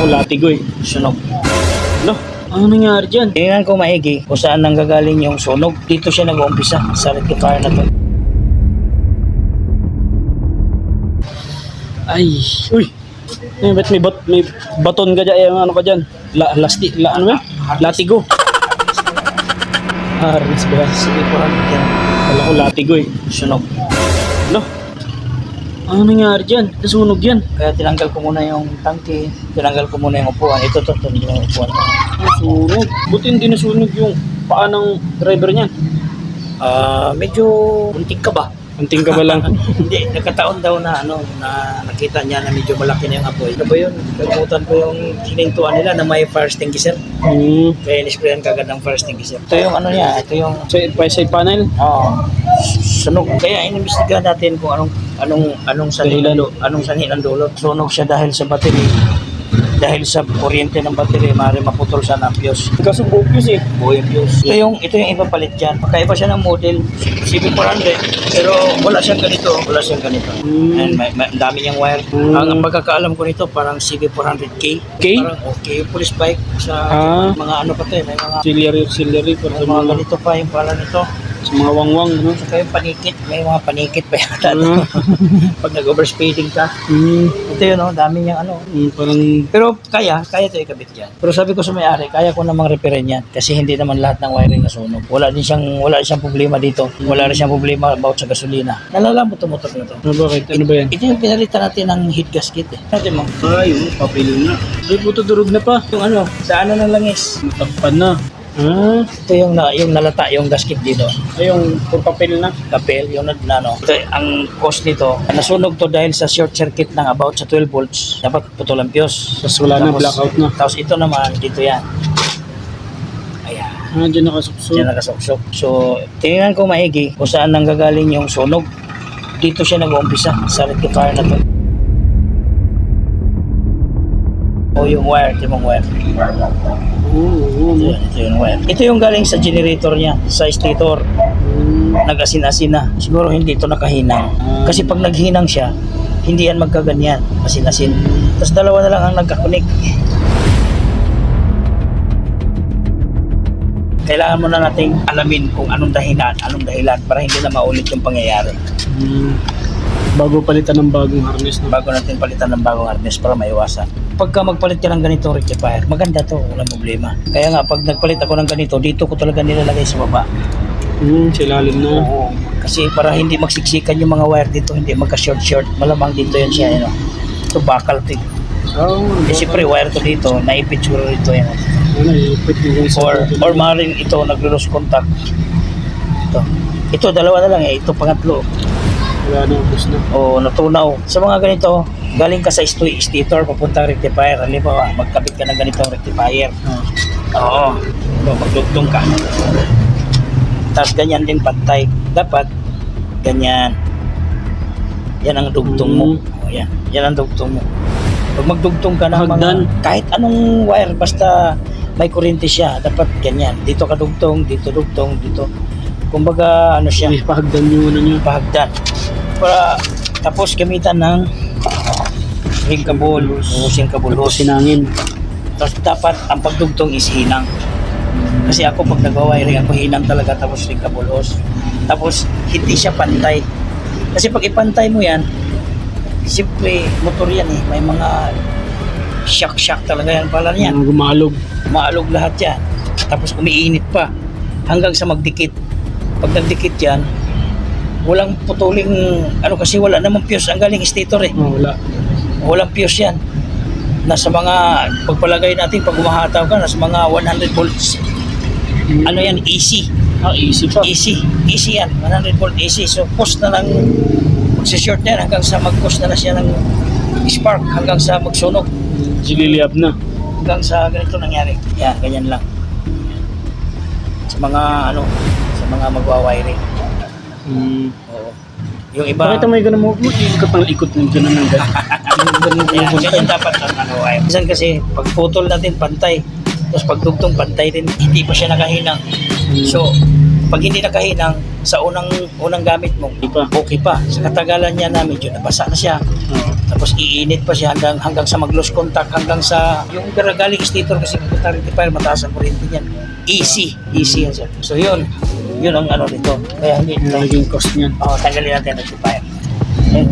Ako latigo eh. Sunog. Ano? Ano nangyari dyan? Tingnan ko maigi kung saan nanggagaling yung sunog. Dito siya nag-uumpisa sa rectifier na to. Ay, uy. Eh, ba't may, bat, may baton ka dyan? Ano ka dyan? La, lasti, la, ano ba? Latigo. Harness ba? Sige yan. Kala ko latigo eh. Sunog. Ano? Ano nangyari dyan? Nasunog yan. Kaya tinanggal ko muna yung tangke. Tinanggal ko muna yung upuan. Ito to, to yung upuan. Nasunog. Buti hindi nasunog yung paa ng driver niyan. Ah, medyo muntik ka ba? Kunting ka ba lang? Hindi, nagkataon daw na ano, na nakita niya na medyo malaki na yung apoy. Ano ba yun? Kalimutan ko yung hinintuan nila na may fire extinguisher. hmm. Kaya nisprayan kagad ng fire extinguisher. Ito yung ano niya, ito yung Sa side panel? Oo. sunog. Kaya inimbestigahan natin kung anong anong anong sanhi Dahilan. ng dulo, anong sanhi ng dulo. Sunog siya dahil sa battery. Dahil sa kuryente ng battery, maaari maputol sa ng fuse. Kaso focus eh. Buo yung fuse. Ito yung ito yung ipapalit diyan. Kakaiba siya ng model CB400 pero wala siyang ganito, wala siyang ganito. Hmm. And may, may, ang dami niyang wire. Hmm. Ang, ang pagkakaalam ko nito parang CB400K. K? Parang okay, police bike sa Ah. mga ano pa to eh, may mga Auxiliary, auxiliary. May mga, ganito pa yung pala nito. Sa mga wangwang. No? Saka yung panikit, may mga panikit pa yata. Ah. Pag nag-overspeeding ka. Hmm. Ito yun, oh, dami niyang ano. Hmm, parang Pero kaya, kaya ito ikabit yan. Pero sabi ko sa may-ari, kaya ko namang repairin yan. Kasi hindi naman lahat ng wiring nasunog. Wala din siyang, wala siyang problema dito. Wala rin siyang problema about sa gasolina. Nalalaman mo motor na to. ano bakit? Ano ba yan? Ito yung pinalitan natin ng heat gasket eh. Natin mo. Ay, yung papel na. Ay, puto durog na pa. Yung ano, sa ano ng langis. Matakpan na. Ah, Ito yung, na, yung nalata, yung gasket dito. ay yung puro papel na. kapel, yung na, na ano. Ito, ang cause nito, nasunog to dahil sa short circuit ng about sa 12 volts. Dapat putol ang fuse. Tapos wala na, blackout na. Tapos ito naman, dito yan. Ayan. Ah, dyan nakasukso. Diyan nakasuksok. So, tingnan ko maigi kung saan nanggagaling yung sunog. Dito siya nag-uumpisa sa rectifier na to. O yung wire, ito yung wire. Oo, oo, Ito, yun, ito yung wire. Ito yung galing sa generator niya, sa stator. Hmm. Nag-asin-asin na. Siguro hindi ito nakahinang. Kasi pag naghinang siya, hindi yan magkaganyan. Asin-asin. Tapos dalawa na lang ang nagkakunik. Kailangan mo na nating alamin kung anong dahilan, anong dahilan para hindi na maulit yung pangyayari. Hmm. Bago palitan ng bagong harness na. Bago natin palitan ng bagong harness para maiwasan. Pagka magpalit ka ng ganito rectifier, maganda to, walang problema. Kaya nga, pag nagpalit ako ng ganito, dito ko talaga nilalagay sa baba. Hmm, silalim na. Oo. Kasi para hindi magsiksikan yung mga wire dito, hindi magka-short-short, malamang dito yan siya. Ano. Ito bakal to. oh, Eh, siyempre, wire to dito, naipit siguro dito yan. Ano, ipit sa Or, or maaaring ito, naglo-lose contact. Ito. Ito, dalawa na lang eh. Ito, pangatlo. Wala na, ubus na. O, natunaw. Sa mga ganito, galing ka sa st- stator, papuntang rectifier. Halimbawa, magkabit ka ng ganitong rectifier. Ah. Oo. So, magdugtong ka. Tapos ganyan din pantay. Dapat, ganyan. Yan ang dugtong mo. Mm. O, yan. Yan ang dugtong mo. Pag magdugtong ka ng Hagdan. mga, kahit anong wire, basta may kuryente siya, dapat ganyan. Dito ka dugtong, dito dugtong, dito. Kumbaga, ano siya, May pahagdan yung ano nyo. pahagdan. Para, tapos gamitan ng ring kabul, o sing Tapos kabulos. sinangin. Tapos dapat ang pagdugtong is hinang. Kasi ako pag nagwa-wiring ako hinang talaga tapos ring kabulos. Tapos hindi siya pantay. Kasi pag ipantay mo yan, siyempre motor yan eh. May mga shock-shock talaga yan pala niyan. Mga gumalog. Maalog lahat yan. Tapos umiinit pa hanggang sa magdikit. Pag nagdikit yan, walang putuling, ano kasi wala namang fuse. Ang galing stator eh. Oh, wala. Walang fuse yan. Nasa mga, pagpalagay natin, pag umahataw ka, nasa mga 100 volts. Ano yan, AC. Ah, easy pa. AC. AC yan, 100 volt AC. So, post na lang, magsishort na yan hanggang sa mag-post na na siya ng spark hanggang sa magsunog. Gililiab na. Hanggang sa ganito nangyari. Yan, ganyan lang. Sa mga, ano, mga magwa-wiring. Hmm. Oo. Yung iba, Bakit may ganun mo? Ikot ng ikot ng ganun ng ganun. Ganun Yan, pupunta. ganyan dapat ang ano ay. Minsan kasi pag putol natin pantay, tapos pag dugtong pantay din, hindi pa siya nakahinang. So, pag hindi nakahinang, sa unang unang gamit mo, pa. okay pa. Sa katagalan niya na medyo nabasa na siya. Oo. Tapos iinit pa siya hanggang hanggang sa mag-lose contact hanggang sa yung galing stator kasi pupunta rectifier mataas ang kuryente niyan. Easy, easy yan sir. So yun, yun ang ano nito. Kaya hindi Yung nila naging cost niyan. Oh, tanggalin natin ang rectifier. Ayun.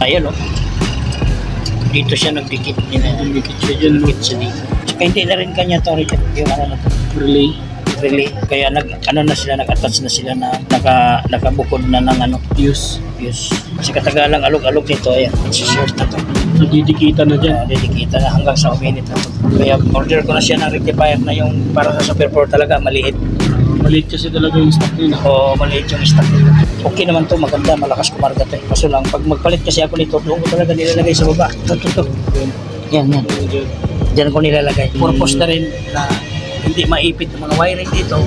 Ayun oh. Dito siya nagdikit niya na. Dikit siya dyan. no? Dikit siya dito. Tsaka hindi na rin kanya to rin yung ano na to. Relay. Relay. Kaya nag ano na sila nag-attach na sila na naka nakabukod na ng ano Use. Yes. Kasi katagalang alog-alog nito, ayan. Short na to. Nagdidikita na dyan. Dedikita na hanggang sa uminit na. Kaya order ko na siya ng rectifier na yung para sa Super 4 talaga, maliit. Maliit kasi talaga yung stock nila. O maliit yung stock nito. Okay naman to, maganda, malakas kumarga to. Kaso lang, pag magpalit kasi ako nito, doon ko talaga nilalagay sa baba. Ito, ito, ito. Yan, yan. Diyan ko nilalagay. Purpose na rin na hindi maipit ng mga wiring dito.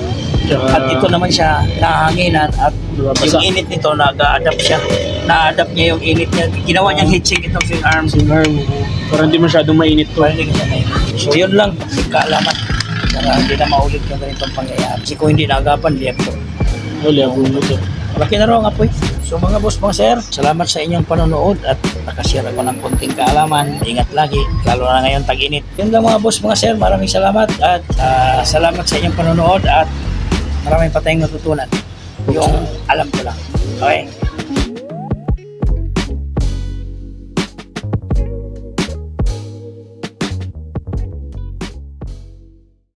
At ito naman siya nahanginan at yung init nito nag-adapt siya. Na-adapt niya yung init niya. Ginawa niyang heatsink itong swing arms. Sing arm. Para hindi masyadong mainit to. Para hindi. So yun lang, kaalaman. Para hindi na maulit yung ganitong pangyayari. Kasi kung hindi naagapan, di ako. Wala ako mo to. Malaki na raw nga po eh. So mga boss, mga sir, salamat sa inyong panonood at nakashare ako ng konting kaalaman. Ingat lagi, lalo na ngayon tag-init. Yun lang mga boss, mga sir, maraming salamat at ah, salamat sa inyong panonood at maraming pa tayong natutunan. Yung alam ko lang. Okay?